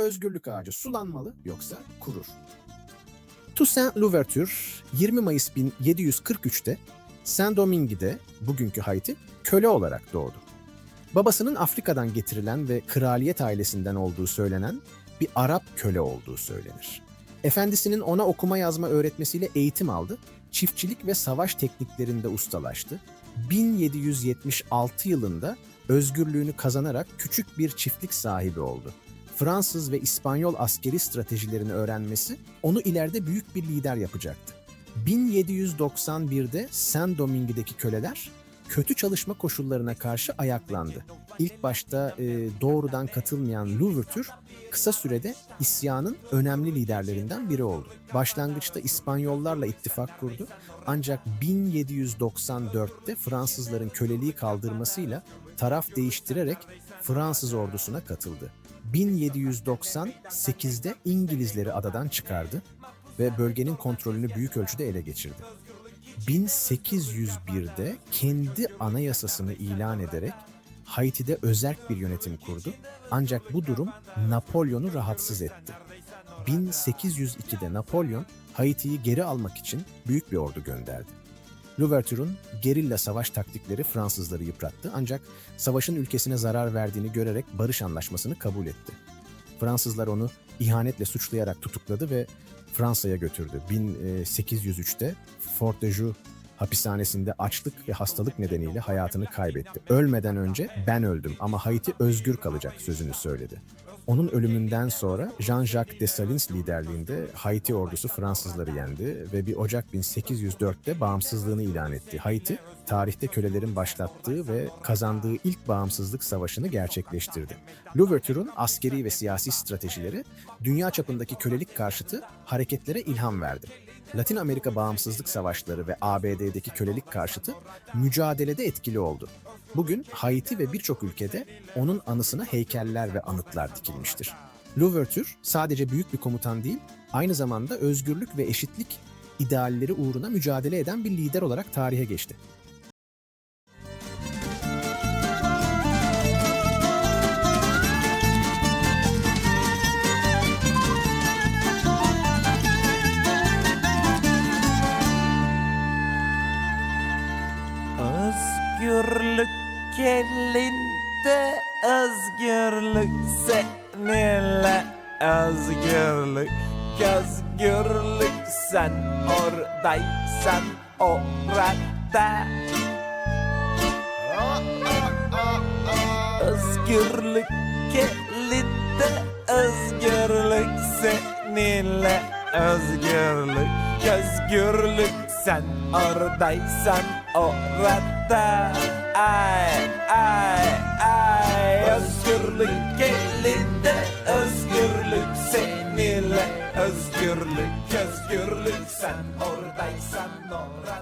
özgürlük ağacı sulanmalı yoksa kurur. Toussaint Louverture 20 Mayıs 1743'te Saint-Domingue'de, bugünkü Haiti, köle olarak doğdu. Babasının Afrika'dan getirilen ve kraliyet ailesinden olduğu söylenen bir Arap köle olduğu söylenir. Efendisinin ona okuma yazma öğretmesiyle eğitim aldı, çiftçilik ve savaş tekniklerinde ustalaştı. 1776 yılında özgürlüğünü kazanarak küçük bir çiftlik sahibi oldu. Fransız ve İspanyol askeri stratejilerini öğrenmesi onu ileride büyük bir lider yapacaktı. 1791'de Saint-Domingue'deki köleler kötü çalışma koşullarına karşı ayaklandı. İlk başta e, doğrudan katılmayan Louverture kısa sürede isyanın önemli liderlerinden biri oldu. Başlangıçta İspanyollarla ittifak kurdu ancak 1794'te Fransızların köleliği kaldırmasıyla taraf değiştirerek Fransız ordusuna katıldı. 1798'de İngilizleri adadan çıkardı ve bölgenin kontrolünü büyük ölçüde ele geçirdi. 1801'de kendi anayasasını ilan ederek Haiti'de özerk bir yönetim kurdu. Ancak bu durum Napolyon'u rahatsız etti. 1802'de Napolyon Haiti'yi geri almak için büyük bir ordu gönderdi. Louverture'un gerilla savaş taktikleri Fransızları yıprattı ancak savaşın ülkesine zarar verdiğini görerek barış anlaşmasını kabul etti. Fransızlar onu ihanetle suçlayarak tutukladı ve Fransa'ya götürdü. 1803'te Fort de Joux hapishanesinde açlık ve hastalık nedeniyle hayatını kaybetti. Ölmeden önce ben öldüm ama Haiti özgür kalacak sözünü söyledi. Onun ölümünden sonra Jean-Jacques Dessalines liderliğinde Haiti ordusu Fransızları yendi ve 1 Ocak 1804'te bağımsızlığını ilan etti. Haiti, tarihte kölelerin başlattığı ve kazandığı ilk bağımsızlık savaşını gerçekleştirdi. Louverture'un askeri ve siyasi stratejileri dünya çapındaki kölelik karşıtı hareketlere ilham verdi. Latin Amerika bağımsızlık savaşları ve ABD'deki kölelik karşıtı mücadelede etkili oldu. Bugün Haiti ve birçok ülkede onun anısına heykeller ve anıtlar dikilmiştir. Louverture sadece büyük bir komutan değil, aynı zamanda özgürlük ve eşitlik idealleri uğruna mücadele eden bir lider olarak tarihe geçti. Özgürlük elinde özgürlük seninle özgürlük özgürlük sen oradaysan orada. Özgürlük elinde özgürlük seninle. Özgürlük özgürlük sen oradaysan orada. Ay ay ay özgürlük elinde özgürlük seninle. Özgürlük özgürlük. Sen oradaysan orada